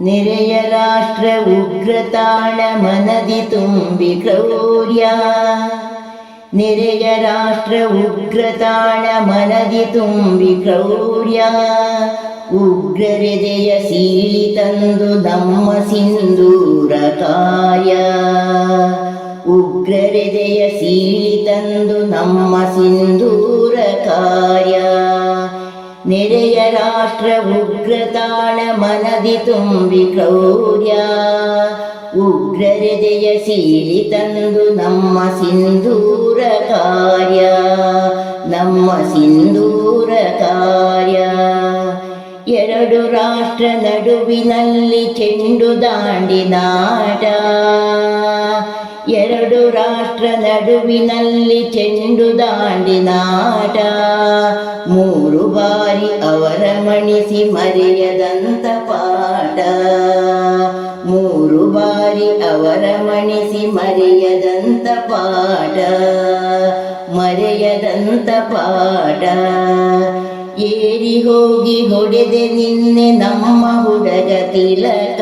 ನೆರೆಯ ರಾಷ್ಟ್ರ ಉಗ್ರತಾಣ ಮನದಿ ತುಂಬಿ ಕ್ರೌರ್ಯ. ನೆರೆಯ ರಾಷ್ಟ್ರ ಉಗ್ರತಾಣ ಮನದಿ ತುಂಬಿ ಕ್ರೌರ್ಯ. ಉಗ್ರರೆದೆಯ ಸೀಳಿ ತಂದು ನಮ್ಮ ಸಿಂಧೂರ ಕಾಯ ಉಗ್ರರೆದೆಯ ಸೀಳಿ ತಂದು ನಮ್ಮ ಸಿಂಧೂರ ಕಾರ್ಯ. ನೆರೆಯ ರಾಷ್ಟ್ರ ಉಗ್ರತಾಣ ಮನದಿ ತುಂಬಿ ಕ್ರೌರ್ಯ ಉಗ್ರರೆದೆಯ ಸೀಳಿ ತಂದು ನಮ್ಮ ಸಿಂಧೂರ ಕಾರ್ಯ ನಮ್ಮ ಸಿಂಧೂರ ಕಾರ್ಯ ಎರಡು ರಾಷ್ಟ್ರ ನಡುವಿನಲ್ಲಿ ಚೆಂಡು ದಾಂಡಿ ನಾಟ ಎರಡು ರಾಷ್ಟ್ರ ನಡುವಿನಲ್ಲಿ ಚೆಂಡು ದಾಂಡಿ ನಾಟ. ಮೂರು ಬಾರಿ ಅವರ ಮಣಿಸಿ ಮರೆಯದಂತ ಪಾಠ. ಮೂರು ಬಾರಿ ಅವರ ಮಣಿಸಿ ಮರೆಯದಂತ ಪಾಠ. ಮರೆಯದಂತ ಪಾಠ. ಏರಿ ಹೋಗಿ ಹೊಡೆದೆ ನಿನ್ನೆ ನಮ್ಮ ಹುಡುಗ ತಿಲಕ.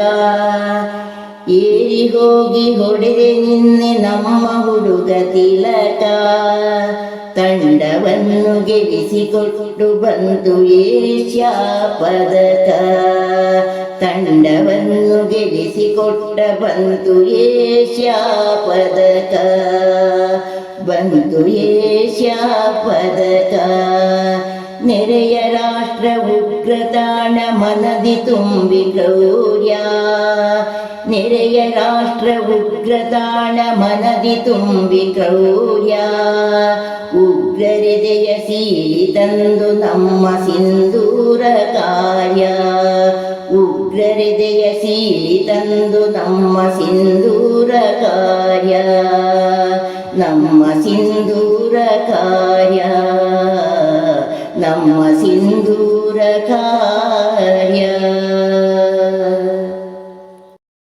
ಏರಿ ಹೋಗಿ ಹೊಡೆದೆ ನಿನ್ನೆ ನಮ್ಮ ಹುಡುಗ ತಿಲಕ. ತಂಡವನ್ನು ಗೆಲ್ಲಿಸಿಕೊಟ್ಟು ಬಂತು ಏಷ್ಯಾ ಪದಕ. ತಂಡವನ್ನು ಗೆಲ್ಲಿಸಿಕೊಟ್ಟ ಬಂತು ಏಷ್ಯಾ ಪದಕ. ಬಂತು ಏಷ್ಯಾ ಪದಕ. ಉಗ್ರತಾಣ ಮನದಿ ತುಂಬಿ ಕ್ರೌರ್ಯ. ನೆರೆಯ ರಾಷ್ಟ್ರ ಉಗ್ರತಾಣ ಮನದಿ ತುಂಬಿ ಕ್ರೌರ್ಯ. ಉಗ್ರರೆದೆಯ ಸೀಳಿ ತಂದು ನಮ್ಮ ಸಿಂಧೂರ ಕಾರ್ಯ. ಉಗ್ರರೆದೆಯ ಸೀಳಿ ತಂದು ನಮ್ಮ ಸಿಂಧೂರ ಕಾರ್ಯ. ನಮ್ಮ ಸಿಂಧೂರ ಕಾರ್ಯ. ನಮ್ಮ ಸಿಂಧೂರ യഥായ